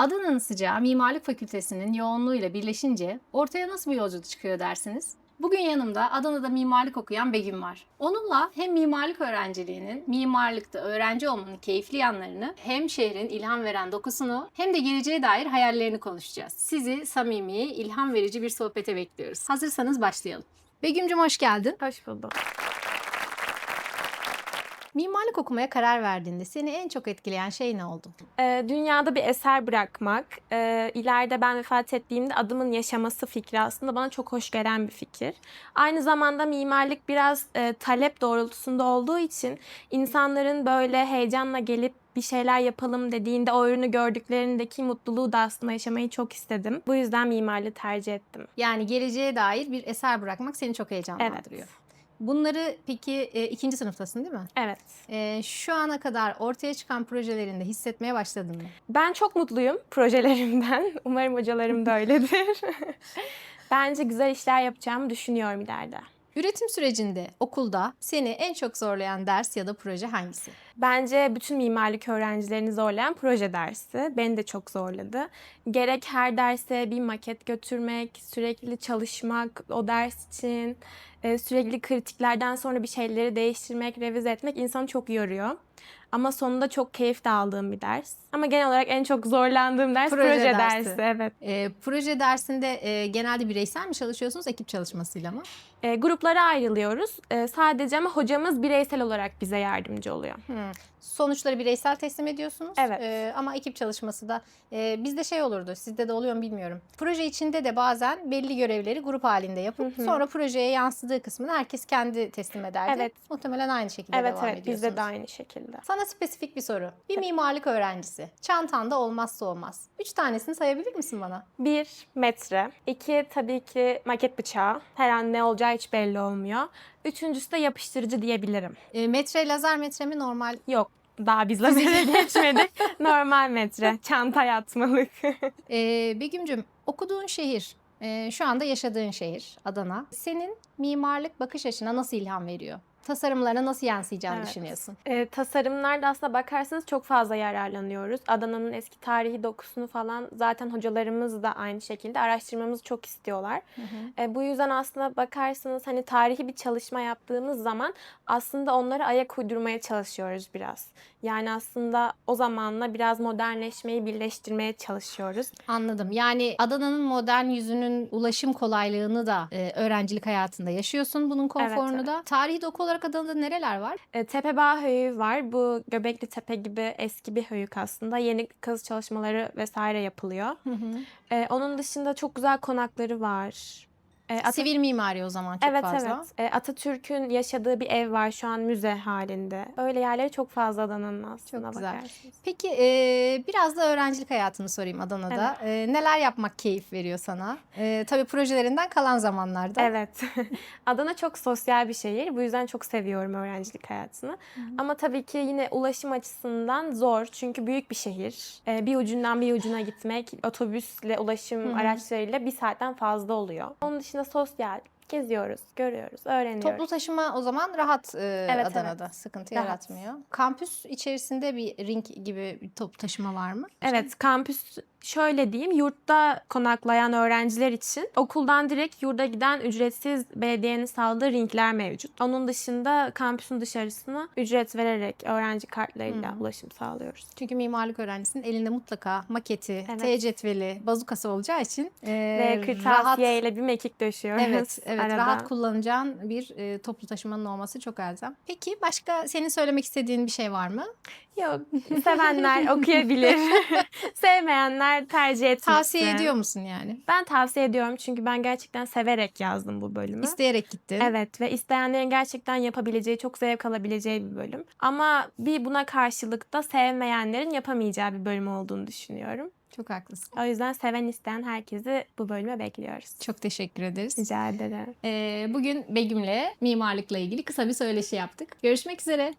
Adana'nın sıcağı mimarlık fakültesinin yoğunluğuyla birleşince ortaya nasıl bir yolculuk çıkıyor dersiniz? Bugün yanımda Adana'da mimarlık okuyan Begüm var. Onunla hem mimarlık öğrenciliğinin, mimarlıkta öğrenci olmanın keyifli yanlarını, hem şehrin ilham veren dokusunu, hem de geleceğe dair hayallerini konuşacağız. Sizi samimi, ilham verici bir sohbete bekliyoruz. Hazırsanız başlayalım. Begüm'cüm hoş geldin. Hoş buldum. Mimarlık okumaya karar verdiğinde seni en çok etkileyen şey ne oldu? Ee, dünyada bir eser bırakmak, e, ileride ben vefat ettiğimde adımın yaşaması fikri aslında bana çok hoş gelen bir fikir. Aynı zamanda mimarlık biraz e, talep doğrultusunda olduğu için insanların böyle heyecanla gelip bir şeyler yapalım dediğinde o ürünü gördüklerindeki mutluluğu da aslında yaşamayı çok istedim. Bu yüzden mimarlığı tercih ettim. Yani geleceğe dair bir eser bırakmak seni çok heyecanlandırıyor. Evet. Bunları peki e, ikinci sınıftasın değil mi? Evet. E, şu ana kadar ortaya çıkan projelerinde hissetmeye başladın mı? Ben çok mutluyum projelerimden. Umarım hocalarım da öyledir. Bence güzel işler yapacağımı düşünüyorum ileride. Üretim sürecinde okulda seni en çok zorlayan ders ya da proje hangisi? Bence bütün mimarlık öğrencilerini zorlayan proje dersi. Beni de çok zorladı. Gerek her derse bir maket götürmek, sürekli çalışmak o ders için, e, sürekli kritiklerden sonra bir şeyleri değiştirmek, revize etmek insanı çok yoruyor. Ama sonunda çok keyif de aldığım bir ders. Ama genel olarak en çok zorlandığım ders Proje proje, dersi. dersi. Evet. E, proje dersinde e, genelde bireysel mi çalışıyorsunuz, ekip çalışmasıyla mı? E, gruplara ayrılıyoruz. E, sadece ama hocamız bireysel olarak bize yardımcı oluyor. Sonuçları bireysel teslim ediyorsunuz. Evet. E, ama ekip çalışması da e, bizde şey olurdu. Sizde de oluyor mu bilmiyorum. Proje içinde de bazen belli görevleri grup halinde yapıp Hı hı. sonra projeye yansıdığı kısmını herkes kendi teslim ederdi. Evet. Muhtemelen aynı şekilde Evet devam evet ediyorsunuz. bizde de aynı şekilde. Sana spesifik bir soru. Bir mimarlık öğrencisi. Çantanda olmazsa olmaz. Üç tanesini sayabilir misin bana? Bir metre. İki tabii ki maket bıçağı. Her an ne olacağı hiç belli olmuyor. Üçüncüsü de yapıştırıcı diyebilirim. E, metre, lazer metre mi normal? Yok daha biz lazere geçmedik. Normal metre. Çanta yatmalık. E, Begüm'cüm okuduğun şehir, e, şu anda yaşadığın şehir Adana. Senin mimarlık bakış açına nasıl ilham veriyor? Tasarımlarına nasıl yansıyacağını Evet. düşünüyorsun? e, tasarımlarda aslında bakarsanız çok fazla yararlanıyoruz. Adana'nın eski tarihi dokusunu falan zaten hocalarımız da aynı şekilde araştırmamızı çok istiyorlar. E, bu yüzden aslında bakarsanız hani tarihi bir çalışma yaptığımız zaman aslında onları ayak uydurmaya çalışıyoruz biraz. Yani aslında o zamanla biraz modernleşmeyi birleştirmeye çalışıyoruz. Anladım. Yani Adana'nın modern yüzünün ulaşım kolaylığını da e, öğrencilik hayatında yaşıyorsun. Bunun konforunu evet. da. Tarihi doku olarak Adana'da nereler var? E, Tepebağ Höyüğü var. Bu Göbekli Tepe gibi eski bir höyük aslında. Yeni kazı çalışmaları vesaire yapılıyor. E, onun dışında çok güzel konakları var. E, Ata- Sivil mimari o zaman çok evet fazla. evet. E, Atatürk'ün yaşadığı bir ev var şu an müze halinde. Öyle yerleri çok fazla Adana'nın aslında Çok güzel. bakarsınız. Peki e, biraz da öğrencilik hayatını sorayım Adana'da. E, neler yapmak keyif veriyor sana? E, tabii projelerinden kalan zamanlarda. Evet. Adana çok sosyal bir şehir. Bu yüzden çok seviyorum öğrencilik hayatını. Ama tabii ki yine ulaşım açısından zor. Çünkü büyük bir şehir. Ee, bir ucundan bir ucuna gitmek otobüsle, ulaşım araçlarıyla bir saatten fazla oluyor. Onun dışında sosyal. Geziyoruz, görüyoruz, öğreniyoruz. Toplu taşıma o zaman rahat e, Evet, Adana'da. evet. Sıkıntı Rahat. yaratmıyor. Kampüs içerisinde bir ring gibi bir toplu taşıma var mı? Evet, kampüs şöyle diyeyim, yurtta konaklayan öğrenciler için okuldan direkt yurda giden ücretsiz belediyenin sağladığı ringler mevcut. Onun dışında kampüsün dışarısına ücret vererek öğrenci kartlarıyla Hı. ulaşım sağlıyoruz. Çünkü mimarlık öğrencisinin elinde mutlaka maketi, Evet. T cetveli, bazukası olacağı için e, Ve kırtasiye ile bir mekik döşüyoruz. Evet, evet arada. rahat kullanacağın bir e, toplu taşımanın olması çok elzem. Peki başka senin söylemek istediğin bir şey var mı? Yok, sevenler okuyabilir. Sevmeyenler tercih etmesin. Tavsiye ediyor musun yani? Ben tavsiye ediyorum çünkü ben gerçekten severek yazdım bu bölümü. İsteyerek gittin. Evet ve isteyenlerin gerçekten yapabileceği, çok zevk alabileceği bir bölüm. Ama bir buna karşılık da sevmeyenlerin yapamayacağı bir bölüm olduğunu düşünüyorum. Çok haklısın. O yüzden seven isteyen herkesi bu bölüme bekliyoruz. Çok teşekkür ederiz. Rica ederim. Ee, bugün Begüm'le mimarlıkla ilgili kısa bir söyleşi yaptık. Görüşmek üzere.